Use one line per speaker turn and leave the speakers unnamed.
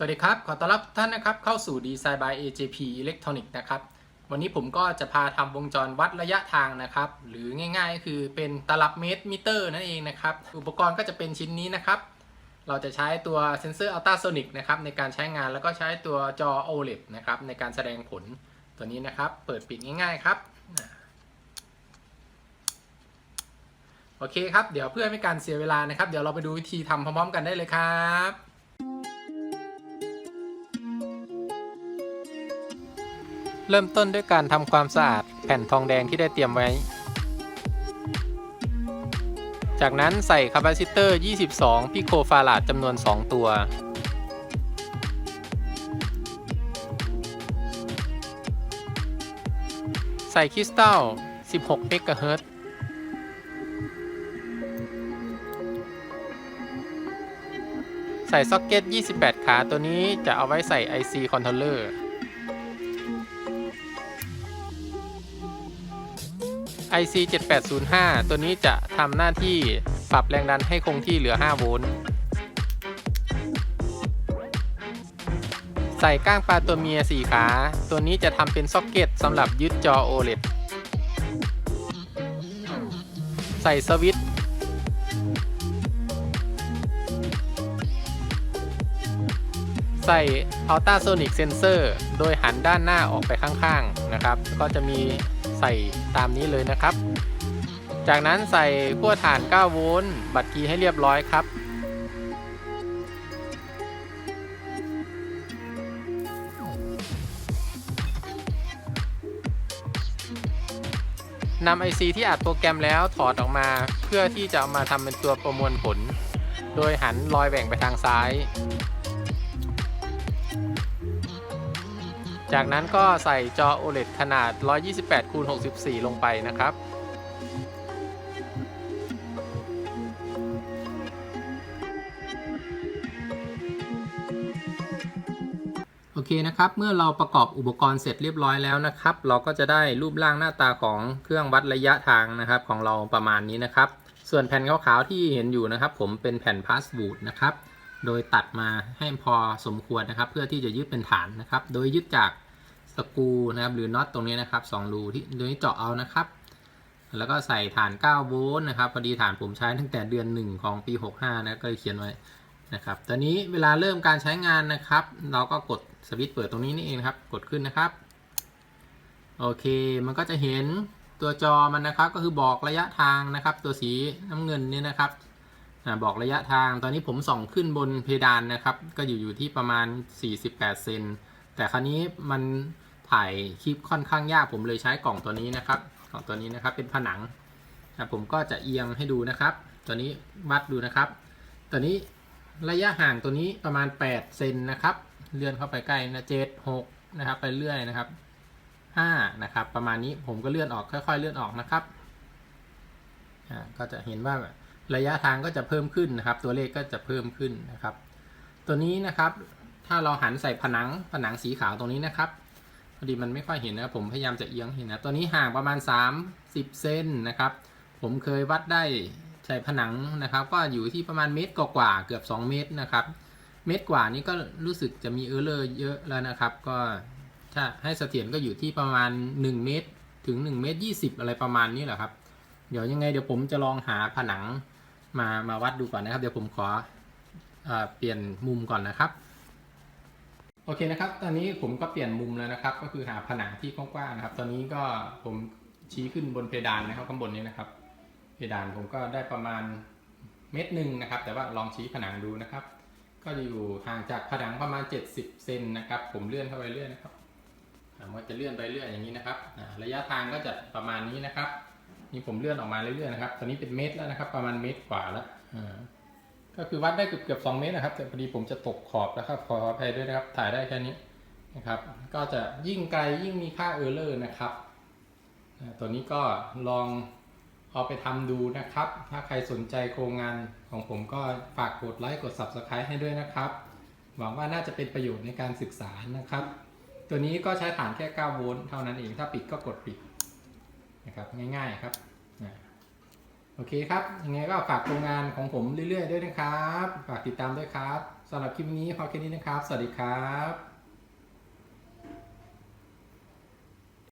สวัสดีครับ ขอต้อนรับท่านนะครับเข้าสู่ Design by AJP Electronic นะครับ วันนี้ผมก็จะพาทำวงจรวัดระยะทางนะครับ หรือง่ายๆ ก็คือเป็นตลับเมตรมิเตอร์นั่นเองนะครับ อุปกรณ์ก็จะเป็นชิ้นนี้นะครับ เราจะใช้ตัวเซนเซอร์อัลตราโซนิกนะครับในการใช้งานแล้วก็ใช้ตัวจอ OLED นะครับในการแสดงผลตัวนี้นะครับ เปิดปิดง่ายๆ ครับ โอเคครับ เดี๋ยวเพื่อไม่การเสียเวลานะครับ เดี๋ยวเราไปดูวิธีทำพร้อมๆ กันได้เลยครับ เริ่มต้นด้วยการทำความสะอาดแผ่นทองแดงที่ได้เตรียมไว้ จากนั้นใส่คาปาซิเตอร์ 22 พิโคฟาราดจำนวน 2 ตัว ใส่คริสตัล 16 เมกะเฮิรตซ์ใส่ซ็อกเก็ต 28 ขาตัวนี้จะเอาไว้ใส่ IC Controller IC 7805 ตัวนี้จะทำหน้าที่ปรับแรงดันให้คงที่เหลือ 5 โวลต์ ใส่ก้างปลาตัวเมีย 4 ขา ตัวนี้จะทำเป็นซ็อกเก็ตสำหรับยึดจอ OLED ใส่สวิตช์ใส่ Ultrasonic Sensor โดยหันด้านหน้าออกไปข้าง ๆ นะครับ ก็จะมี ใส่ตามนี้เลยนะครับ จากนั้นใส่ขั้วถ่าน 9 โวลต์ บัตรคีย์ให้เรียบร้อยครับ นำ IC ที่อัดโปรแกรมแล้วถอดออกมาเพื่อที่จะเอามาทำเป็นตัวประมวลผล โดยหันรอยแหว่งไปทางซ้าย จากนั้นก็ใส่จอ OLED ขนาด 128คูณ64 ลงไปนะครับ โอเคนะครับ เมื่อเราประกอบอุปกรณ์เสร็จเรียบร้อยแล้วนะครับ เราก็จะได้รูปร่างหน้าตาของเครื่องวัดระยะทางนะครับของเราประมาณนี้นะครับ ส่วนแผ่นขาวๆที่เห็นอยู่นะครับ ผมเป็นแผ่นพาสบูดนะครับ โดยตัดมาให้พอสมควรนะครับ เพื่อที่จะยึดเป็นฐานนะครับ โดยยึดจากสกูนะครับหรือน็อตตรงนี้นะครับ2รูที่โดยเจาะเอานะครับ แล้วก็ใส่ฐาน9โวลต์นะครับพอดีฐานผมใช้ตั้งแต่เดือน 1 ของปี 65นะก็เลยเขียนไว้นะครับตอนนี้เวลาเริ่มการใช้งานนะครับ เราก็กดสวิตช์เปิดตรงนี้นี่เองครับ กดขึ้นนะครับโอเค มันก็จะเห็นตัวจอมันนะครับ ก็คือบอกระยะทางนะครับ ตัวสีน้ำเงินนี่นะครับ บอกระยะทางตอนนี้ผมส่องขึ้นบนเพดานนะครับ ก็อยู่อยู่ที่ประมาณ 48 เซนแต่คราวนี้มันถ่ายคลิปค่อนข้างยากผมเลยใช้กล่องตัวนี้นะครับกล่องตัวนี้นะครับเป็นผนังนะผมก็จะเอียงให้ดูนะครับ ตัวนี้วัดดูนะครับ ตัวนี้ระยะห่างตัวนี้ประมาณ 8 เซนนะครับ เลื่อนเข้าไปใกล้นะเจ็ดหกนะครับ ไปเรื่อยนะครับ5นะครับ ประมาณนี้ผมก็เลื่อนออกค่อย ๆ เลื่อนออกนะครับก็จะเห็นว่า ระยะทางก็จะเพิ่มขึ้นนะครับ ตัวเลขก็จะเพิ่มขึ้นนะครับ ตัวนี้นะครับ ถ้าเราหันใส่ผนังผนังสีขาวตรงนี้นะครับพอดีมันไม่ค่อยเห็นนะครับผมพยายามจะเอียงเห็นนะตัวนี้ห่างประมาณ 30 เซนนะครับ ผมเคยวัดได้ใส่ผนังนะครับ ก็อยู่ที่ประมาณเมตรกว่าเกือบ 2 เมตรนะครับ เมตรกว่านี้ก็รู้สึกจะมีเออร์เลอร์เยอะแล้วนะครับ ก็ถ้าให้เสถียรก็อยู่ที่ประมาณ 1 เมตร ถึง1เมตร20 อะไรประมาณนี้แหละครับ เดี๋ยวยังไงเดี๋ยวผมจะลองหาผนัง มามาวัดดูก่อนนะครับ เดี๋ยวผมขอเอเปลี่ยนมุมก่อนนะครับ โอเคนะครับ ตอนนี้ผมก็เปลี่ยนมุมแล้วนะครับ ก็คือหาผนังที่กว้างๆนะครับ ตอนนี้ก็ผมชี้ขึ้นบนเพดานนะครับข้างบนนี้นะครับ เพดานผมก็ได้ประมาณเมตรหนึ่งนะครับ แต่ว่าลองชี้ผนังดูนะครับ ก็จะอยู่ห่างจากผนังประมาณ 70 เซนนะครับ ผมเลื่อนเข้าไปเรื่อยนะครับอ่ามันจะเลื่อนไปเรื่อยอย่างนี้นะครับ ระยะทางก็จะประมาณนี้นะครับ นี่ผมเลื่อนออกมาเรื่อยๆนะครับ ตอนนี้เป็นเมตรแล้วนะครับ ประมาณเมตรกว่าแล้วอ่าก็คือวัดได้เกือบเกือบสองเมตรนะครับ แต่พอดีผมจะตกขอบแล้วครับ ขออภัยด้วยนะครับ ถ่ายได้แค่นี้นะครับ ก็จะยิ่งไกลยิ่งมีค่าเออร์เลอร์นะครับ ตัวนี้ก็ลองเอาไปทำดูนะครับ ถ้าใครสนใจโครงงานของผมก็ฝากกดไลค์ กด Subscribe ให้ด้วยนะครับ หวังว่าน่าจะเป็นประโยชน์ในการศึกษานะครับ ตัวนี้ก็ใช้ฐานแค่ 9 โวลต์เท่านั้นเอง ถ้าปิดก็กดปิด นะครับง่ายๆครับโอเคครับยังไงก็ฝากโครงงานของผมเรื่อยๆด้วยนะครับ ฝากติดตามด้วยครับสำหรับคลิปนี้พอแค่นี้นะครับ สวัสดีครับ